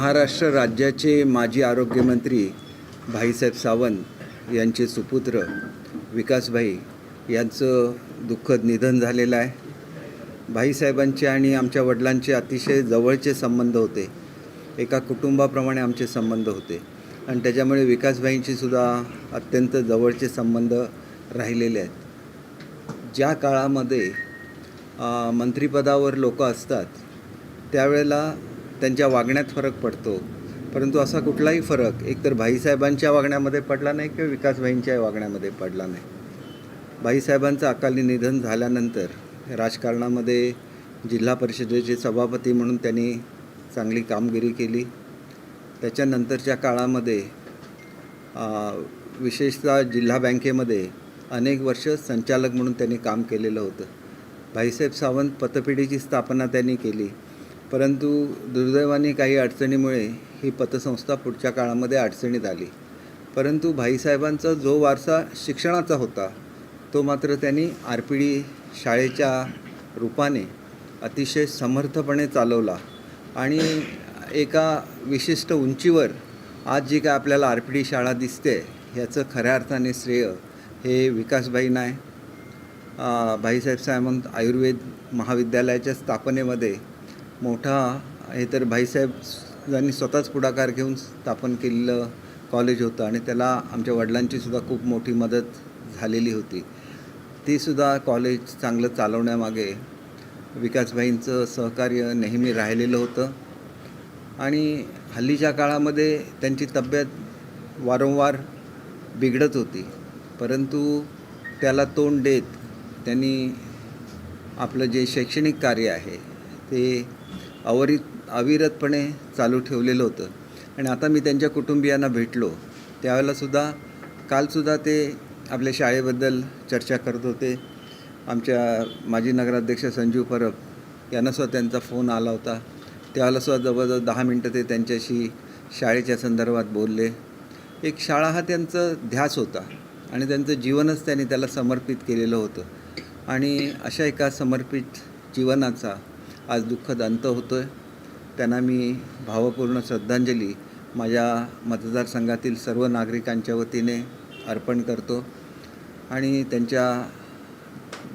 महाराष्ट्र राज्याचे माजी आरोग्यमंत्री भाईसाहेब सावंत यांचे सुपुत्र विकासभाई यांचं दुःखद निधन झालेलं आहे. भाईसाहेबांचे आणि आमच्या वडिलांचे अतिशय जवळचे संबंध होते. एका कुटुंबाप्रमाणे आमचे संबंध होते. आणि त्याच्यामुळे विकासभाईंशी सुद्धा अत्यंत जवळचे संबंध राहिलेले आहेत. ज्या काळामध्ये मंत्रिपदावर लोक असतात त्यावेळेला त्यांच्या वागण्यात फरक पडतो. परंतु असा कुठलाही फरक एकतर भाईसाहेबांच्या वागण्यामध्ये पडला नाही किंवा विकासभाईंच्या वागण्यामध्ये पडला नाही. भाईसाहेबांचं अकाली निधन झाल्यानंतर राजकारणामध्ये जिल्हा परिषदेचे सभापती म्हणून त्यांनी चांगली कामगिरी केली. त्याच्यानंतरच्या काळामध्ये विशेषतः जिल्हा बँकेमध्ये अनेक वर्ष संचालक म्हणून त्यांनी काम केलेलं होतं. भाईसाहेब सावंत पतपेढीची स्थापना त्यांनी केली. परंतु दुर्दैवाने काही अडचणीमुळे ही पतसंस्था पुढच्या काळामध्ये अडचणीत आली. परंतु भाईसाहेबांचा जो वारसा शिक्षणाचा होता तो मात्र त्यांनी आर पी डी शाळेच्या रूपाने अतिशय समर्थपणे चालवला आणि एका विशिष्ट उंचीवर आज जी काय आपल्याला आर पी डी शाळा दिसते ह्याचं खऱ्या अर्थाने श्रेय हे विकासभाई आहे भाईसाहेब सावंत आयुर्वेद महाविद्यालयाच्या स्थापनेमध्ये मोठा हे तर भाईसाहेबांनी स्वतःच पुढाकार घेऊन स्थापन केलेलं कॉलेज होतं आणि त्याला आमच्या वडिलांचीसुद्धा खूप मोठी मदत झालेली होती. तीसुद्धा कॉलेज चांगलं चालवण्यामागे विकासभाईंचं सहकार्य नेहमी राहिलेलं होतं. आणि हल्लीच्या काळामध्ये त्यांची तब्येत वारंवार बिघडत होती. परंतु त्याला तोंड देत त्यांनी आपलं जे शैक्षणिक कार्य आहे ते अवरित अविरतपणे चालू ठेवलेलं होतं. आणि आता मी त्यांच्या कुटुंबियांना भेटलो. त्यावेळेलासुद्धा कालसुद्धा ते आपल्या शाळेबद्दल चर्चा करत होते. आमच्या माजी नगराध्यक्ष संजीव परब यांनासुद्धा त्यांचा फोन आला होता. त्यावेळेलासुद्धा जवळजवळ दहा मिनटं ते त्यांच्याशी शाळेच्या संदर्भात बोलले. एक शाळा हा त्यांचा ध्यास होता आणि त्यांचं जीवनच त्यांनी त्याला समर्पित केलेलं होतं. आणि अशा एका समर्पित जीवनाचा आज दुःखद अंत होतो आहे त्यांना मी भावपूर्ण श्रद्धांजली माझ्या मतदारसंघातील सर्व नागरिकांच्या वतीने अर्पण करतो. आणि त्यांच्या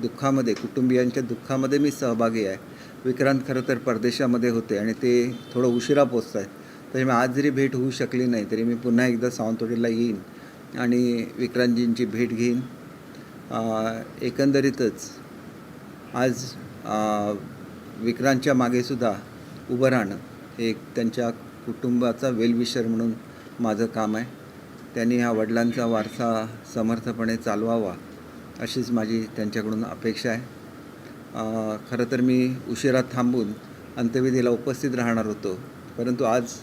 दुःखामध्ये कुटुंबियांच्या दुःखामध्ये मी सहभागी आहे. विक्रांत खरं तर परदेशामध्ये होते आणि ते थोडं उशिरा पोचत आहेत त्याच्यामुळे आज जरी भेट होऊ शकली नाही तरी मी पुन्हा एकदा सावंतवाडीला येईन आणि विक्रांतजींची भेट घेईन. एकंदरीतच आज विक्रांतच्या मागेसुद्धा उभं राहणं हे एक त्यांच्या कुटुंबाचा वेलविशर म्हणून माझं काम आहे. त्यांनी ह्या वडिलांचा वारसा समर्थपणे चालवावा अशीच माझी त्यांच्याकडून अपेक्षा आहे. खरं तर मी उशिरा थांबून अंत्यविधीला उपस्थित राहणार होतो परंतु आज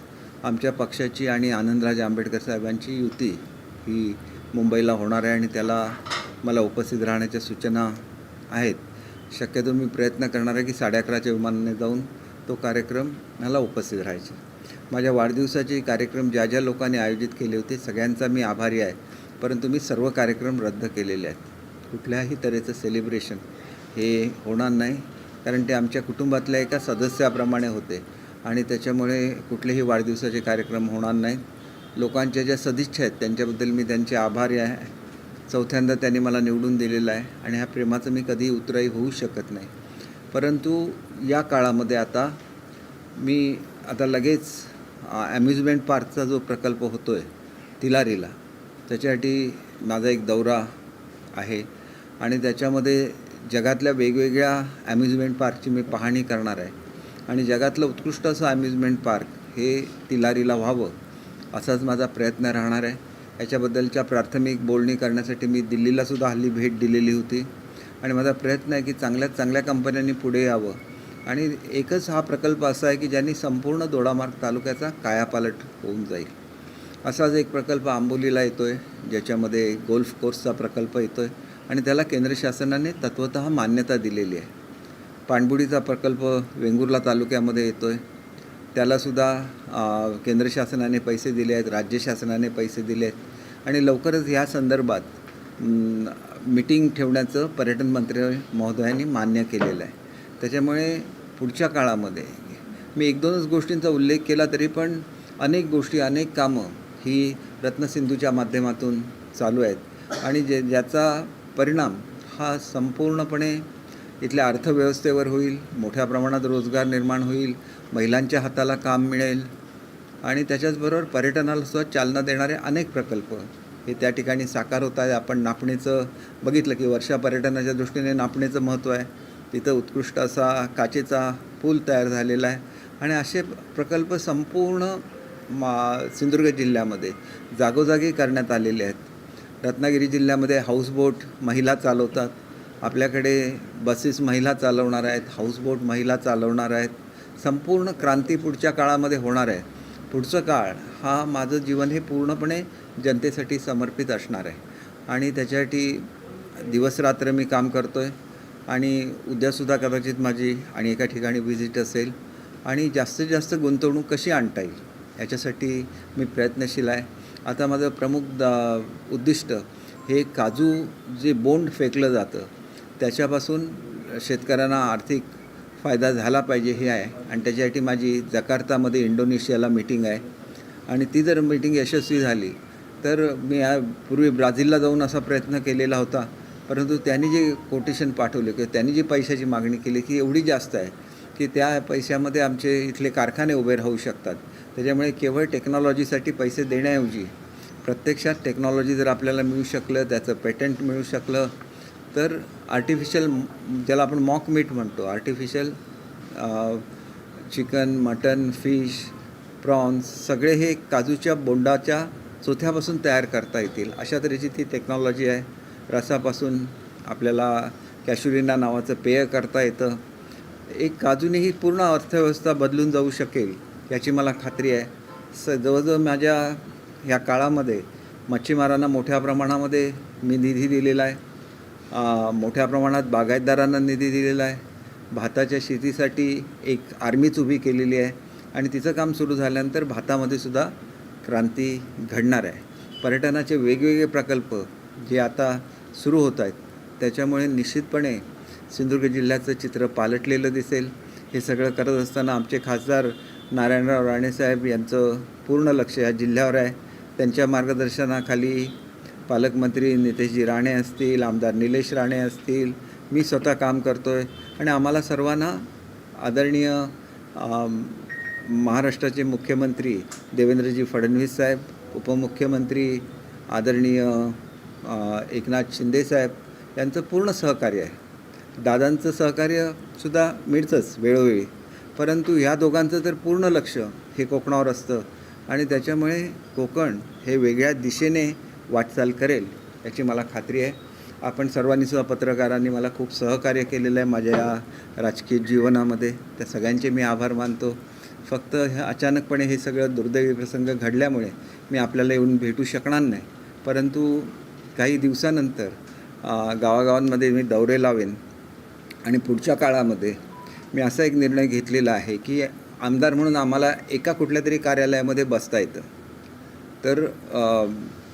आमच्या पक्षाची आणि आनंदराज आंबेडकर साहेबांची युती ही मुंबईला होणार आहे आणि त्याला मला उपस्थित राहण्याच्या सूचना आहेत. शक्यतो मी प्रयत्न करणार आहे की साडे अकराच्या विमानाने जाऊन तो कार्यक्रम मला उपस्थित राहायचे. माझ्या वाढदिवसाचे कार्यक्रम ज्या ज्या लोकांनी आयोजित केले होते सगळ्यांचा मी आभारी आहे. परंतु मी सर्व कार्यक्रम रद्द केलेले आहेत. कुठल्याही तऱ्हेचं सेलिब्रेशन हे होणार नाही कारण ते आमच्या कुटुंबातल्या एका सदस्याप्रमाणे होते आणि त्याच्यामुळे कुठलेही वाढदिवसाचे कार्यक्रम होणार नाहीत. लोकांच्या ज्या सदिच्छा आहेत त्यांच्याबद्दल मी त्यांचे आभारी आहे. चौथ्यांदा त्याने मला निवडून दिलेलं आहे आणि ह्या प्रेमाचं मी कधी उतराई होऊ शकत नाही. परंतु या काळामध्ये आता मी आता लगेच ॲम्युजमेंट पार्कचा जो प्रकल्प होतो आहे तिलारीला त्याच्यासाठी माझा एक दौरा आहे आणि त्याच्यामध्ये जगातल्या वेगवेगळ्या ॲम्युजमेंट पार्कची मी पाहणी करणार आहे. आणि जगातलं उत्कृष्ट असं ॲम्युजमेंट पार्क हे तिलारीला व्हावं असाच माझा प्रयत्न राहणार आहे. याच्याबद्दलच्या प्राथमिक बोलणी करण्यासाठी मी दिल्लीलासुद्धा हल्ली भेट दिलेली होती. आणि माझा प्रयत्न आहे की चांगल्यात चांगल्या कंपन्यांनी पुढे यावं. आणि एकच हा प्रकल्प असा आहे की ज्यांनी संपूर्ण दोडामार्ग तालुक्याचा कायापालट होऊन जाईल. असाच एक प्रकल्प आंबोलीला येतो आहे ज्याच्यामध्ये गोल्फ कोर्सचा प्रकल्प येतो आहे आणि त्याला केंद्र शासनाने तत्वत मान्यता दिलेली आहे. पाणबुडीचा प्रकल्प वेंगुर्ला तालुक्यामध्ये येतो आहे त्यालासुद्धा केंद्र शासनाने पैसे दिले आहेत राज्य शासनाने पैसे दिले आहेत. आणि लवकरच ह्या संदर्भात मिटिंग ठेवण्याचं पर्यटन मंत्री महोदयांनी मान्य केलेलं आहे. त्याच्यामुळे पुढच्या काळामध्ये मी एक दोनच गोष्टींचा उल्लेख केला तरी पण अनेक गोष्टी अनेक कामं ही रत्नसिंधूच्या माध्यमातून चालू आहेत. आणि जे ज्याचा परिणाम हा संपूर्णपणे इथल्या अर्थव्यवस्थेवर होईल मोठ्या प्रमाणात रोजगार निर्माण होईल महिलांच्या हाताला काम मिळेल आणि त्याच्याचबरोबर पर्यटनाला सुद्धा चालना देणारे अनेक प्रकल्प हे त्या ठिकाणी साकार होत आहे आपण नापणीचं बघितलं की वर्षा पर्यटनाच्या दृष्टीने नापणीचं महत्त्व आहे. तिथं उत्कृष्ट असा काचेचा पूल तयार झालेला आहे आणि असे प्रकल्प संपूर्ण मा सिंधुदुर्ग जिल्ह्यामध्ये जागोजागी करण्यात आलेले आहेत. रत्नागिरी जिल्ह्यामध्ये हाऊसबोट महिला चालवतात. आपल्याकडे बसेस महिला चालवणार आहेत हाऊसबोट महिला चालवणार आहेत संपूर्ण क्रांती पुढच्या काळामध्ये होणार आहे. पुढचं काळ हा माझं जीवन हे पूर्णपणे जनतेसाठी समर्पित असणार आहे. आणि त्याच्यासाठी दिवसरात्र मी काम करतो आहे आणि उद्यासुद्धा कदाचित माझी आणि एका ठिकाणी व्हिजिट असेल. आणि जास्तीत जास्त गुंतवणूक कशी आणता येईल याच्यासाठी मी प्रयत्नशील आहे. आता माझं प्रमुख द उद्दिष्ट हे काजू जे बोंड फेकलं जातं त्याच्यापासून शेतकऱ्यांना आर्थिक फायदा झाला पाहिजे हे आहे. आणि त्याच्यासाठी माझी जकार्तामध्ये इंडोनेशियाला मीटिंग आहे. आणि ती जर मीटिंग यशस्वी झाली तर मी या पूर्वी ब्राझीलला जाऊन असा प्रयत्न केलेला होता. परंतु त्यांनी जे कोटेशन पाठवले किंवा त्यांनी जी पैशाची मागणी केली की एवढी जास्त आहे की त्या पैशामध्ये आमचे इथले कारखाने उभे राहू शकतात. त्याच्यामुळे केवळ टेक्नॉलॉजीसाठी पैसे देण्याऐवजी प्रत्यक्षात टेक्नॉलॉजी जर आपल्याला मिळू शकलं त्याचं पेटंट मिळू शकलं तर आर्टिफिशियल ज्याला आपण मॉक मीट म्हणतो artificial chicken mutton fish prawns सगळे हे काजूच्या बोंडाच्या चोथ्यापासून तयार करता येतील. अशा तऱ्हेची ती टेक्नॉलॉजी आहे. रसापासून आपल्याला कॅशुरिना नावाचं पेय करता येतं. एक काजूने ही पूर्ण अर्थव्यवस्था बदलून जाऊ शकेल याची मला खात्री आहे. स जवळजवळ माझ्या ह्या काळामध्ये मच्छीमारांना मोठ्या प्रमाणामध्ये मी निधी दिलेला आहे. मोठ्या प्रमाणात बागायतदारांना निधी दिलेला आहे. भाताच्या शेतीसाठी एक आर्मीच उभी केलेली आहे. आणि तिचं काम सुरू झाल्यानंतर भातामध्ये सुद्धा क्रांती घडणार आहे. पर्यटनाचे वेगवेगळे प्रकल्प जे आता सुरू होत आहेत त्याच्यामुळे निश्चितपणे सिंधुदुर्ग जिल्ह्याचं चित्र पालटलेलं दिसेल. हे सगळं करत असताना आमचे खासदार नारायणराव राणेसाहेब यांचं पूर्ण लक्ष या जिल्ह्यावर आहे. त्यांच्या मार्गदर्शनाखाली पालकमंत्री नितेशजी राणे असतील आमदार निलेश राणे असतील मी स्वतः काम करतो आहे आणि आम्हाला सर्वांना आदरणीय महाराष्ट्राचे मुख्यमंत्री देवेंद्रजी फडणवीस साहेब उपमुख्यमंत्री आदरणीय एकनाथ शिंदे साहेब यांचं पूर्ण सहकार्य आहे. दादांचं सहकार्यसुद्धा मिळतंच वेळोवेळी. परंतु ह्या दोघांचं तर पूर्ण लक्ष हे कोकणावर असतं आणि त्याच्यामुळे कोकण हे वेगळ्या दिशेने वाटचाल करेल याची मला खात्री आहे. आपण सर्वांनी सुद्धा पत्रकारांनी मला खूप सहकार्य केलेलं आहे माझ्या या राजकीय जीवनामध्ये. त्या सगळ्यांचे मी आभार मानतो. फक्त हे अचानकपणे हे सगळं दुर्दैवी प्रसंग घडल्यामुळे मी आपल्याला येऊन भेटू शकणार नाही. परंतु काही दिवसानंतर गावागावांमध्ये मी दौरे लावेन आणि पुढच्या काळामध्ये मी असा एक निर्णय घेतलेला आहे की आमदार म्हणून आम्हाला एका कुठल्या तरी कार्यालयामध्ये बसता येतं. तर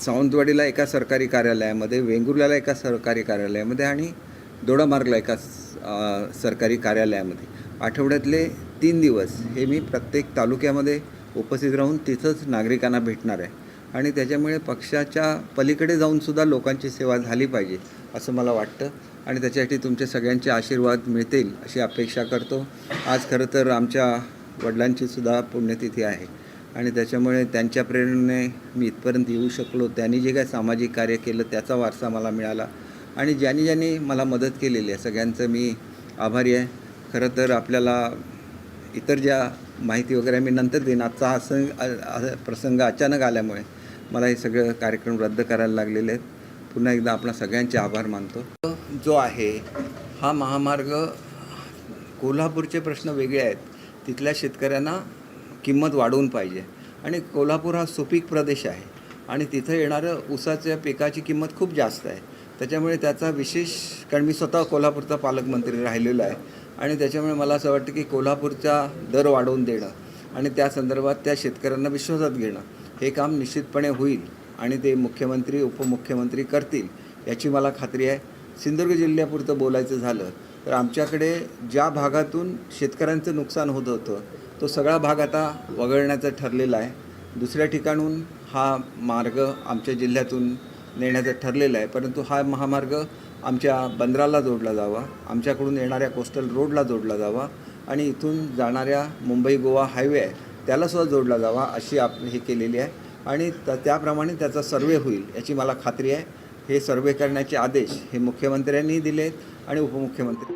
सावंतवाडीला एका सरकारी कार्यालयामध्ये वेंगुर्ल्याला एका सरकारी कार्यालयामध्ये आणि दोडामार्गला एका स- सरकारी कार्यालयामध्ये. आठवड्यातले तीन दिवस हे मी प्रत्येक तालुक्यामध्ये उपस्थित राहून तिथंच नागरिकांना भेटणार आहे. आणि त्याच्यामुळे पक्षाच्या पलीकडे जाऊनसुद्धा लोकांची सेवा झाली पाहिजे असं मला वाटतं. आणि त्याच्यासाठी तुमचे सगळ्यांचे आशीर्वाद मिळतील अशी अपेक्षा करतो. आज खरं तर आमच्या वडिलांचीसुद्धा पुण्यतिथी आहे. आणि त्याच्यामुळे त्यांच्या प्रेरणेने मी इथपर्यंत येऊ शकलो. त्यांनी जे काय सामाजिक कार्य केलं त्याचा वारसा मला मिळाला. आणि ज्यांनी ज्यांनी मला मदत केलेली आहे सगळ्यांचं मी आभारी आहे. खरं तर आपल्याला इतर ज्या माहिती वगैरे मी नंतर देईन. आजचा हा सं प्रसंग अचानक आल्यामुळे मला हे सगळं कार्यक्रम रद्द करायला लागलेले आहेत. पुन्हा एकदा आपला सगळ्यांचे आभार मानतो. जो आहे हा महामार्ग कोल्हापूरचे प्रश्न वेगळे आहेत. तिथल्या शेतकऱ्यांना किंमत वाढवून पाहिजे. आणि कोल्हापूर हा सुपीक प्रदेश आहे. आणि तिथं येणारं ऊसाच्या पिकाची किंमत खूप जास्त आहे. त्याच्यामुळे त्याचा विशेष कारण मी स्वतः कोल्हापूरचा पालकमंत्री राहिलेलो आहे. आणि त्याच्यामुळे मला असं वाटतं की कोल्हापूरचा दर वाढवून देणं आणि त्या संदर्भात त्या शेतकऱ्यांना विश्वासात घेणं हे काम निश्चितपणे होईल आणि ते मुख्यमंत्री उपमुख्यमंत्री करतील याची मला खात्री आहे. सिंधुदुर्ग जिल्ह्यापुरतं बोलायचं झालं तर आमच्याकडे ज्या भागातून शेतकऱ्यांचं नुकसान होत होतं तो सगळा भाग आता वगळण्याचं ठरलेला आहे. दुसऱ्या ठिकाणून हा मार्ग आमच्या जिल्ह्यातून नेण्याचं ठरलेलं आहे. परंतु हा महामार्ग आमच्या बंदराला जोडला जावा आमच्याकडून येणाऱ्या कोस्टल रोडला जोडला जावा आणि इथून जाणाऱ्या मुंबई गोवा हायवे आहे त्यालासुद्धा जोडला जावा अशी आप हे केलेली आहे. आणि त त्याप्रमाणे त्याचा सर्वे होईल याची मला खात्री आहे. हे सर्वे करण्याचे आदेश हे मुख्यमंत्र्यांनी दिलेत आणि उपमुख्यमंत्री